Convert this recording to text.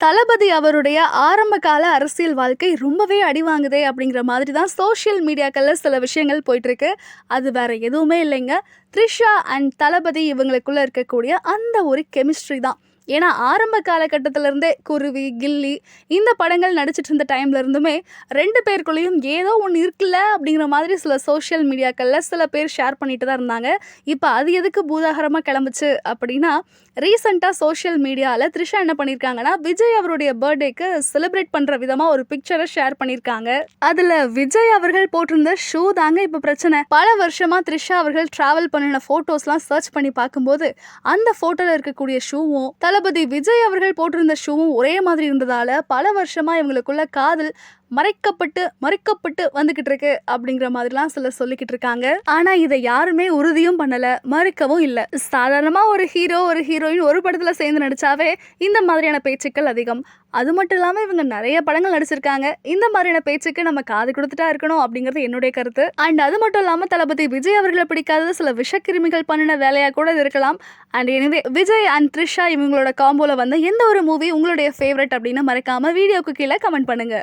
தளபதி அவருடைய ஆரம்ப கால அரசியல் வாழ்க்கை ரொம்பவே அடி வாங்குதே அப்படிங்கிற மாதிரி தான் சோஷியல் மீடியாக்களில் சில விஷயங்கள் போயிட்டுருக்கு. அது வேற எதுவுமே இல்லைங்க. த்ரிஷா அண்ட் தளபதி இவங்களுக்குள்ளே இருக்கக்கூடிய அந்த ஒரு கெமிஸ்ட்ரி தான். ஏன்னா ஆரம்ப காலகட்டத்திலேருந்தே குருவி கில்லி இந்த படங்கள் நடிச்சிட்டு இருந்த டைம்ல இருந்துமே ரெண்டு பேருக்குள்ளேயும் ஏதோ ஒன்று இருக்குல்ல அப்படிங்கிற மாதிரி சில சோஷியல் மீடியாக்களில் சில பேர் ஷேர் பண்ணிட்டு தான் இருந்தாங்க. இப்போ அது எதுக்கு பூதாகரமாக கிளம்புச்சு அப்படின்னா ரீசெண்டாக சோஷியல் மீடியாவில் த்ரிஷா என்ன பண்ணியிருக்காங்கன்னா விஜய் அவருடைய பர்த்டேக்கு செலிப்ரேட் பண்ணுற விதமாக ஒரு பிக்சரை ஷேர் பண்ணியிருக்காங்க அதில் விஜய் அவர்கள் போட்டிருந்த ஷூ தாங்க இப்போ பிரச்சனை. பல வருஷமாக த்ரிஷா அவர்கள் ட்ராவல் பண்ணின ஃபோட்டோஸ்லாம் சர்ச் பண்ணி பார்க்கும்போது அந்த ஃபோட்டோவில் இருக்கக்கூடிய ஷூவும் தளபதி விஜய் அவர்கள் போட்டிருந்த ஷூவும் ஒரே மாதிரி இருந்ததால பல வருஷமா இவங்களுக்குள்ள காதல் மறைக்கப்பட்டு மறுக்கப்பட்டு வந்துகிட்டு இருக்கு அப்படிங்கிற மாதிரிலாம் சில சொல்லிக்கிட்டு இருக்காங்க. ஆனா இதை யாருமே உறுதியும் பண்ணல மறுக்கவும் இல்லை. சாதாரணமா ஒரு ஹீரோ ஒரு ஹீரோயின் ஒரு படத்துல சேர்ந்து நடிச்சாவே இந்த மாதிரியான பேச்சுக்கள் அதிகம். அது மட்டும் இல்லாமல் இவங்க நிறைய படங்கள் நடிச்சிருக்காங்க. இந்த மாதிரியான பேச்சுக்கு நம்ம காது கொடுத்துட்டா இருக்கணும் அப்படிங்கிறது என்னுடைய கருத்து. அண்ட் அது மட்டும் இல்லாமல் தளபதி விஜய் அவர்களை பிடிக்காத சில விஷக்கிருமிகள் பண்ணின வேலையாக கூட இது இருக்கலாம். அண்ட் எனவே விஜய் அண்ட் த்ரிஷா இவங்களோட காம்போவில் வந்து எந்த ஒரு மூவி உங்களுடைய ஃபேவரட் அப்படின்னு மறக்காமல் வீடியோக்கு கீழே கமெண்ட் பண்ணுங்கள்